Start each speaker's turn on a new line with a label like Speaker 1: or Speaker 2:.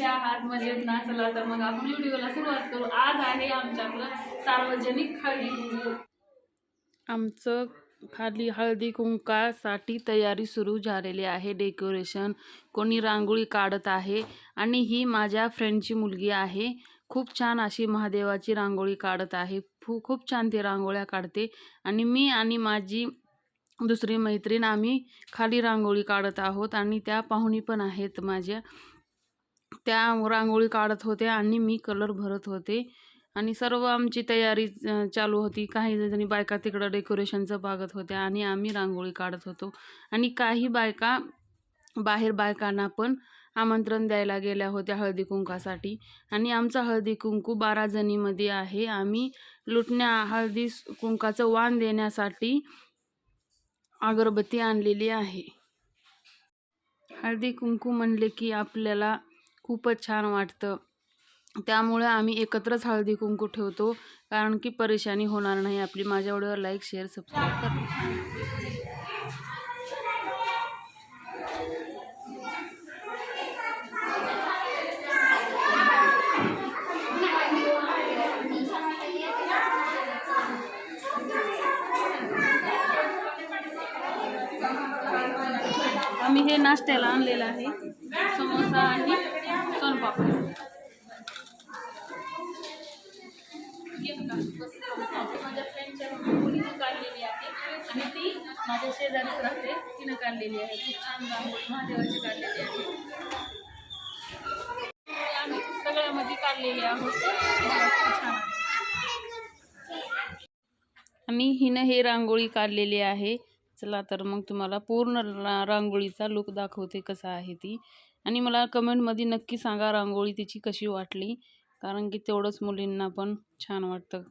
Speaker 1: कसे आहात मजेत ना चला तर मग आपण व्हिडिओला सुरुवात करू. आज आहे आमच्याकडं सार्वजनिक हळदी कुंकू.
Speaker 2: आमचं खाली हळदी कुंकासाठी तयारी सुरू झालेली आहे डेकोरेशन. कोणी रांगोळी काढत आहे आणि ही माझ्या फ्रेंडची मुलगी आहे. खूप छान अशी महादेवाची रांगोळी काढत आहे. फू खूप छान ती रांगोळ्या काढते. आणि मी आणि माझी दुसरी मैत्रीण आम्ही खाली रांगोळी काढत आहोत आणि त्या पाहुणी पण आहेत माझ्या. त्या रांगोळी काढत होत्या आणि मी कलर भरत होते. आणि सर्व आमची तयारी चालू होती. काही जणी बायका तिकडं डेकोरेशनचं बघत होत्या आणि आम्ही रांगोळी काढत होतो. आणि काही बायका बाहेर बायकांना पण आमंत्रण द्यायला गेल्या होत्या हळदी कुंकासाठी. आणि आमचा हळदी कुंकू बारा जणीमध्ये आहे. आम्ही लुटण्या हळदी कुंकाचं वाण देण्यासाठी अगरबत्ती आणलेली आहे. हळदी कुंकू म्हणले की आपल्याला खूपच छान वाटतं. त्यामुळे आम्ही एकत्रच हळदी कुंकू ठेवतो. कारण की परेशानी होणार नाही. आपली माझ्या व्हिडिओवर लाईक शेअर सबस्क्राईब करा.
Speaker 1: आम्ही हे नाश्त्याला आणलेलं आहे. समोसा आणि माझ्या फ्रेंडच्या मुलीनं काढलेली आहे आणि ती माझ्या शेजारीच राहते तिनं काढलेली आहे खूप छान रांगोळी महादेवाची काढलेली आहे आम्ही सगळ्यामध्ये काढलेली आहोत छान
Speaker 2: आणि हिनं हे रांगोळी काढलेली आहे. चला तर मग तुम्हाला पूर्ण रांगोळीचा लुक दाखवते कसा आहे ती. आणि मला कमेंटमध्ये नक्की सांगा रांगोळी तिची कशी वाटली कारण की तेवढंच मुलींना पण छान वाटतं.